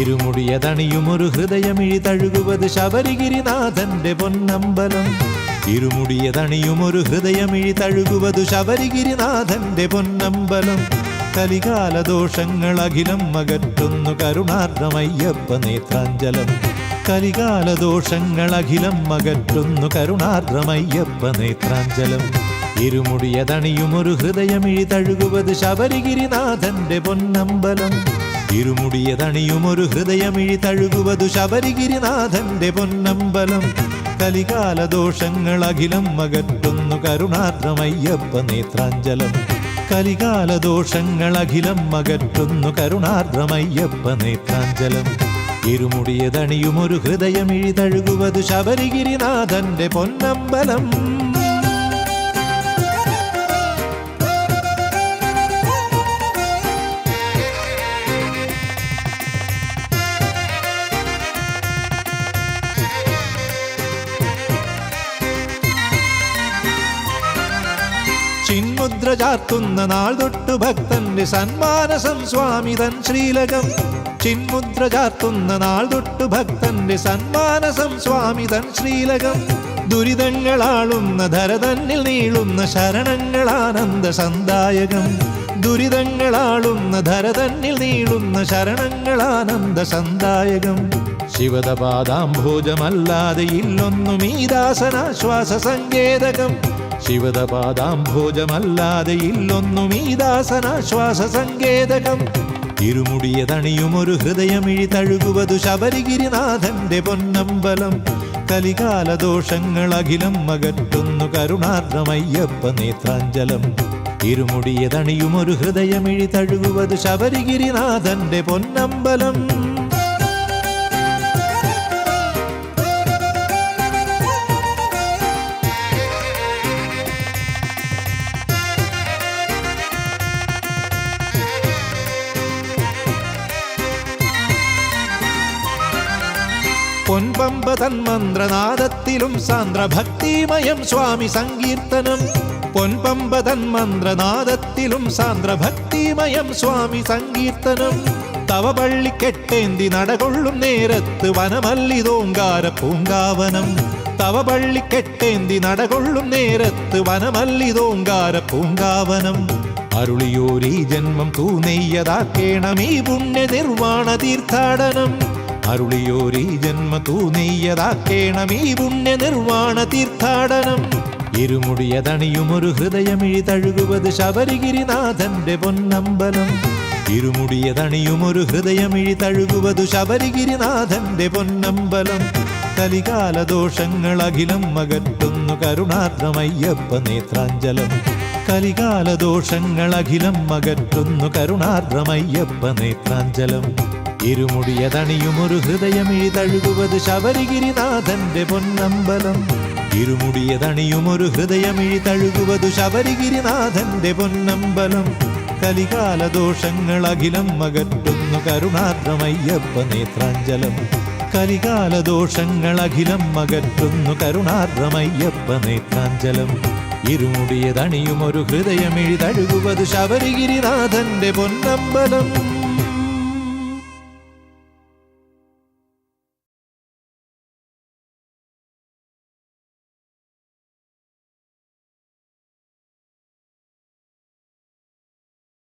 ഇരുമുടിയതണിയും ഒരു ഹൃദയമിഴി തഴുകുവത് ശബരിഗിരിനാഥന്റെ പൊന്നമ്പലം. ഇരുമുടിയതണിയുമൊരു ഹൃദയമിഴി തഴുകുവതു ശബരിഗിരിനാഥന്റെ പൊന്നമ്പലം. കലികാല ദോഷങ്ങൾ അഖിലം അകറ്റുന്നു കരുണാർദ്രമയ്യപ്പ നേത്രാഞ്ജലം. കലികാല ദോഷങ്ങൾ അഖിലം അകറ്റുന്നു കരുണാർദ്രമയ്യപ്പ നേത്രാഞ്ജലം. ഇരുമുടിയതണിയുമൊരു ഹൃദയമിഴി തഴുകുവത് ശബരിഗിരിനാഥന്റെ പൊന്നമ്പലം. ഇരുമുടിയതണിയും ഒരു ഹൃദയമിഴി തഴുകുവതു ശബരിഗിരിനാഥന്റെ പൊന്നമ്പലം. കലികാല ദോഷങ്ങൾ അഖിലം മകറ്റുന്നു കരുണാർദ്രമയ്യപ്പ നേത്രാഞ്ജലം. കലികാല ദോഷങ്ങൾ അഖിലം മകറ്റുന്നു കരുണാർദ്രമയ്യപ്പ നേത്രാഞ്ജലം. ഇരുമുടിയതണിയുമൊരു ഹൃദയമിഴി തഴുകുവതു ശബരിഗിരിനാഥന്റെ പൊന്നമ്പലം. ചിന്മുദ്ര ചാർത്തുന്ന നാൾ തൊട്ടു ഭക്തന്റെ സന്മാനസം സ്വാമി തൻ ശ്രീലകം. ചിന്മുദ്ര ചാർത്തുന്ന നാൾ തൊട്ടു ഭക്തന്റെ സന്മാനസം സ്വാമി തൻ ശ്രീലകം. ദുരിതങ്ങളാളുന്ന ധരതന്നിൽ നീളുന്ന ശരണങ്ങളാനന്ദ സന്ദായകം. ദുരിതങ്ങളാളുന്ന ധരതന്നിൽ നീളുന്ന ശരണങ്ങളാനന്ദ സന്ദായകം. ശിവതപാദാംഭോജമല്ലാതെ ഇല്ലൊന്നും ഈ ദാസനാശ്വാസ സങ്കേതകം. ശിവതപാദാംഭോജമല്ലാതെ ഇല്ലൊന്നും ഈ ദാസനാശ്വാസ സങ്കേതകം. ഇരുമുടിയതണിയും ഒരു ഹൃദയമിഴി തഴുകുവതു ശബരിഗിരിനാഥന്റെ പൊന്നമ്പലം. കലികാല ദോഷങ്ങൾ അഖിലം അകറ്റുന്നു കരുണാർദ്രമയ്യപ്പ നേത്രാഞ്ജലം. ഇരുമുടിയതണിയും ഒരു ഹൃദയമിഴി തഴുകുവത് ശബരിഗിരിനാഥന്റെ പൊന്നമ്പലം. പൊൻപമ്പ തന്മന്ത്രനാദത്തിലും സാന്ദ്രഭക്തിമയം സ്വാമി സങ്കീർത്തനം. പൊൻപമ്പ തന്മന്ത്രനാദത്തിലും സാന്ദ്രഭക്തിമയം സ്വാമി സങ്കീർത്തനം. തവ പള്ളിക്കെട്ടേന്തി നടകൊള്ളും നേരത്ത് വനമല്ലിതോങ്കാര പൂങ്കാവനം. തവ പള്ളിക്കെട്ടേന്തി നടകൊള്ളും നേരത്ത് വനമല്ലിതോങ്കാര പൂങ്കാവനം. അരുളിയോരീ ജന്മം തൂനെയ്യതാക്കേണം ഈ പുണ്യ നിർവാണ തീർത്ഥാടനം അരുളിയോരീ ജന്മ തൂനെയ്യതാക്കേണം ഈ പുണ്യ നിർവാണ തീർത്ഥാടനം. ഇരുമുടിയതണിയും ഒരു ഹൃദയമിഴി തഴുകുവത് ശബരിഗിരിനാഥന്റെ പൊന്നമ്പലം. ഇരുമുടിയതണിയും ഒരു ഹൃദയമിഴി തഴുകുവതു ശബരിഗിരിനാഥന്റെ പൊന്നമ്പലം. കലികാല ദോഷങ്ങൾ അഖിലം അകറ്റുന്നു കരുണാർദ്രമയ്യപ്പ നേത്രാഞ്ജലം. കലികാല ദോഷങ്ങൾ അഖിലം അകറ്റുന്നു കരുണാർദ്രമയ്യപ്പ നേത്രാഞ്ജലം. ഇരുമുടിയതണിയും ഒരു ഹൃദയം തഴുകുവത് ശബരിഗിരിനാഥന്റെ പൊന്നമ്പലം. ഇരുമുടിയതണിയും ഒരു ഹൃദയം തഴുകുവതു ശബരിഗിരിനാഥന്റെ പൊന്നമ്പലം. കലികാല ദോഷങ്ങൾ അഖിലം അകറ്റുന്നു കരുണാർദ്രമയ്യപ്പ നേത്രാഞ്ജലം. കലികാല ദോഷങ്ങൾ അഖിലം അകറ്റുന്നു കരുണാർദ്രമയ്യപ്പ നേത്രാഞ്ജലം. ഇരുമുടിയതണിയും ഒരു ഹൃദയം തഴുകുവത് ശബരിഗിരിനാഥന്റെ പൊന്നമ്പലം.